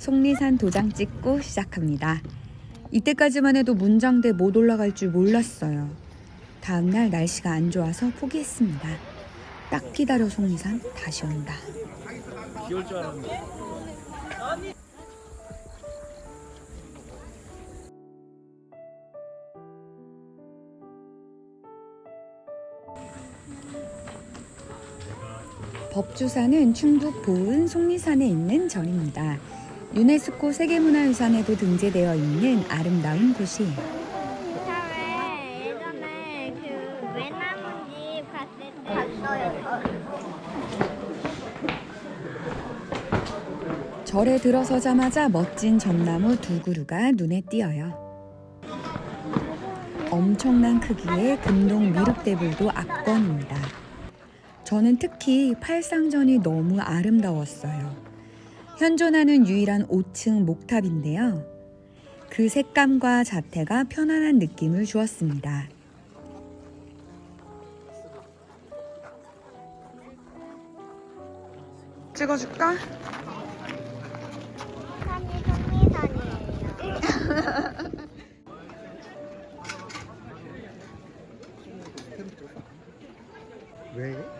속리산 도장 찍고 시작합니다. 이때까지만 해도 문장대 못 올라갈 줄 몰랐어요. 다음날 날씨가 안 좋아서 포기했습니다. 딱 기다려 속리산 다시 온다. 비 올 줄 알았는데. 법주산은 충북 보은 속리산에 있는 절입니다. 유네스코 세계문화유산에도 등재되어 있는 아름다운 곳이에요. 절에 들어서자마자 멋진 전나무 두 그루가 눈에 띄어요. 엄청난 크기의 금동 미륵대불도 압권입니다. 저는 특히 팔상전이 너무 아름다웠어요. 현존하는 유일한 5층 목탑인데요. 그 색감과 자태가 편안한 느낌을 주었습니다. 찍어줄까? 산이 속리산이에요. 왜?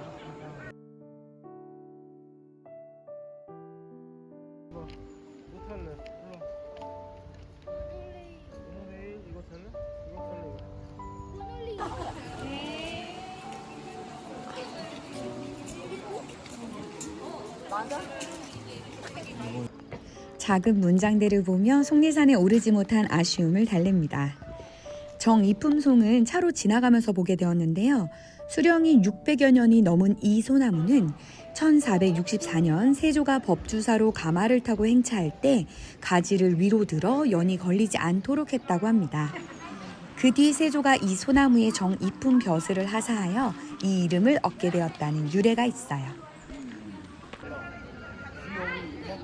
작은 문장대를 보며 속리산에 오르지 못한 아쉬움을 달랩니다. 정이품송은 차로 지나가면서 보게 되었는데요. 수령이 600여 년이 넘은 이 소나무는 1464년 세조가 법주사로 가마를 타고 행차할 때 가지를 위로 들어 연이 걸리지 않도록 했다고 합니다. 그 뒤 세조가 이 소나무에 정이품 벼슬을 하사하여 이 이름을 얻게 되었다는 유래가 있어요.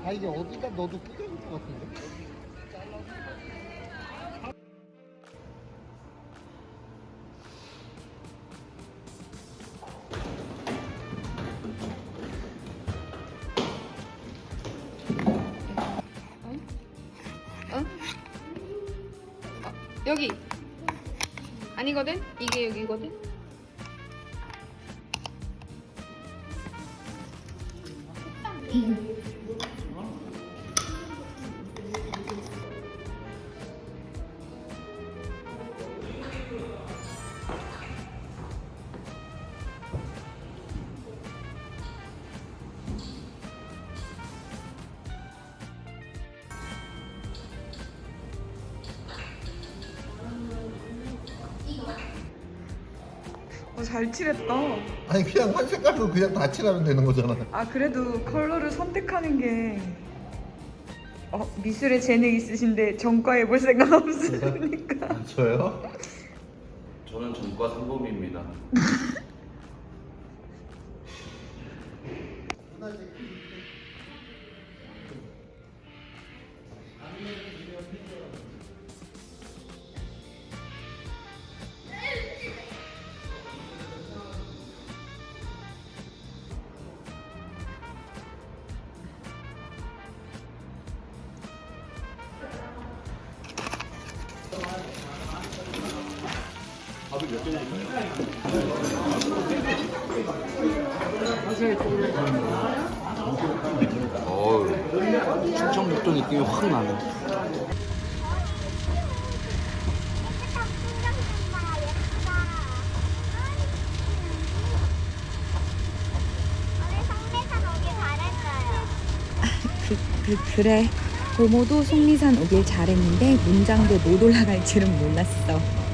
아 이게 어디다 넣어도 뜯어질 것 같은데? 여기 아니거든? 이게 여기거든? 어, 잘 칠했다. 아니 그냥 한 색깔로 그냥 다 칠하면 되는 거잖아. 아 그래도 컬러를 선택하는 게 어, 미술에 재능 있으신데 전과해 볼 생각 없으니까. 아, 저요? 저는 전과 상범입니다. 어우, 충청북도 느낌이 확 나네. 그, 그, 그래. 고모도 속리산 오길 잘했는데 문장대 못 올라갈 줄은 몰랐어.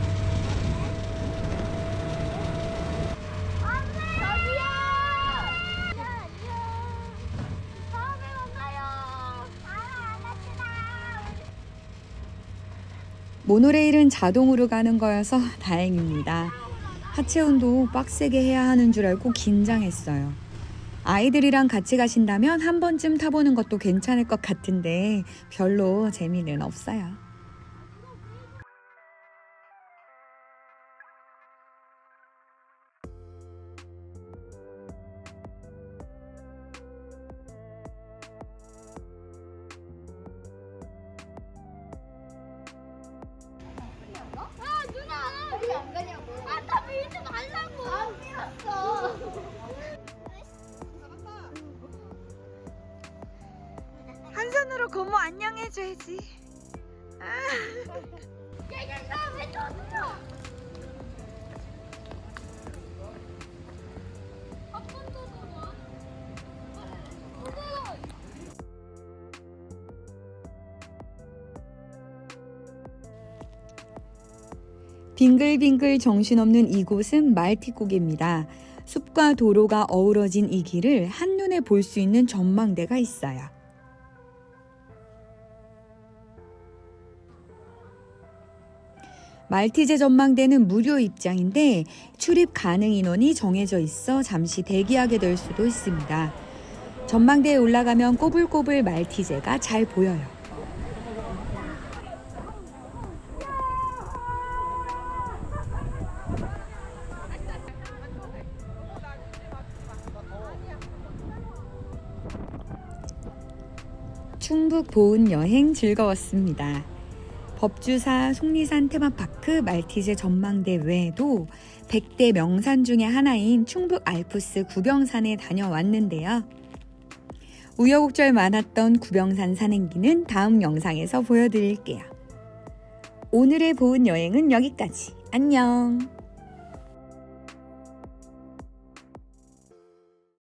모노레일은 자동으로 가는 거여서 다행입니다. 하체 운동 빡세게 해야 하는 줄 알고 긴장했어요. 아이들이랑 같이 가신다면 한 번쯤 타보는 것도 괜찮을 것 같은데 별로 재미는 없어요. 안녕해줘야지. 얘가 왜 줬어? 한번 더 들어와. 무서워. 빙글빙글 정신없는 이곳은 말티고개입니다. 숲과 도로가 어우러진 이 길을 한눈에 볼 수 있는 전망대가 있어요. 말티제 전망대는 무료 입장인데 출입 가능 인원이 정해져 있어 잠시 대기하게 될 수도 있습니다. 전망대에 올라가면 꼬불꼬불 말티제가 잘 보여요. 충북 보은 여행 즐거웠습니다. 법주사 속리산 테마파크 말티즈 전망대 외에도 100대 명산 중의 하나인 충북 알프스 구병산에 다녀왔는데요. 우여곡절 많았던 구병산 산행기는 다음 영상에서 보여드릴게요. 오늘의 보은 여행은 여기까지. 안녕!